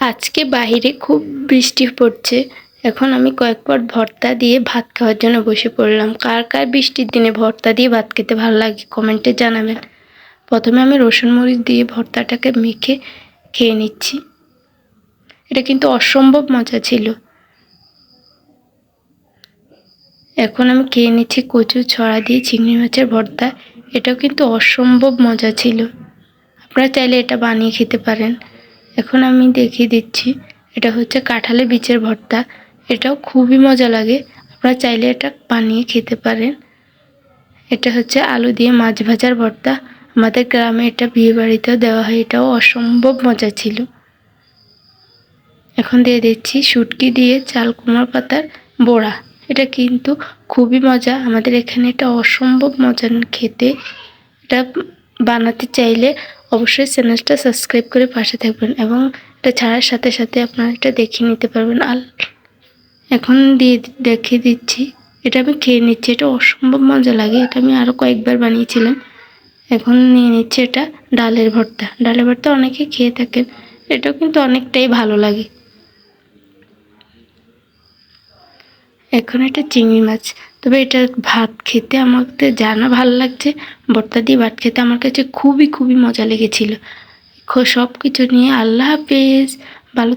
আজকে বাইরে খুব বৃষ্টি পড়ছে। এখন আমি কয়েক ভর্তা দিয়ে ভাত খাওয়ার জন্য বসে পড়লাম। কার কার বৃষ্টির দিনে ভর্তা দিয়ে ভাত খেতে ভালো লাগে, কমেন্টে জানাবেন। প্রথমে আমি রসুন মরিচ দিয়ে ভর্তাটাকে মেখে খেয়ে নিচ্ছি। এটা কিন্তু অসম্ভব মজা ছিল। এখন আমি খেয়ে নিচ্ছি কচু, ছড়া দিয়ে চিংড়ি মাছের ভর্তা। এটাও কিন্তু অসম্ভব মজা ছিল। আপনারা চাইলে এটা বানিয়ে খেতে পারেন। এখন আমি দেখিয়ে দিচ্ছি। এটা হচ্ছে কাঁঠালে বীজের ভর্তা। এটাও খুবই মজা লাগে। আপনারা চাইলে এটা বানিয়ে খেতে পারেন। এটা হচ্ছে আলু দিয়ে মাছ ভাজার ভর্তা। আমাদের গ্রামে এটা বিয়ে বাড়িতেও দেওয়া হয়। এটাও অসম্ভব মজা ছিল। এখন দিয়ে দিচ্ছি শুটকি দিয়ে চাল কুমার পাতার বড়া। এটা কিন্তু খুবই মজা। আমাদের এখানে এটা অসম্ভব মজা খেতে। এটা বানাতে চাইলে অবশ্যই চ্যানেলটা সাবস্ক্রাইব করে পাশে থাকবেন এবং এটা ছাড়ার সাথে সাথে আপনারা এটা দেখে নিতে পারবেন। আর এখন দিয়ে দেখিয়ে দিচ্ছি। এটা আমি খেয়ে নিচ্ছি। এটা অসম্ভব মজা লাগে। এটা আমি আরও কয়েকবার বানিয়েছিলাম। এখন নিয়ে নিচ্ছি এটা ডালের ভর্তা। ডালের ভর্তা অনেকে খেয়ে থাকেন। এটাও কিন্তু অনেকটাই ভালো লাগে। এখন এটা চিংড়ি মাছ। তবে এটা ভাত খেতে আমাকে জানা ভালো লাগছে। ভর্তা দিয়ে ভাত খেতে আমার কাছে খুবই খুবই মজা লেগেছিল। সব কিছু নিয়ে আল্লাহ হাফেজ। ভালো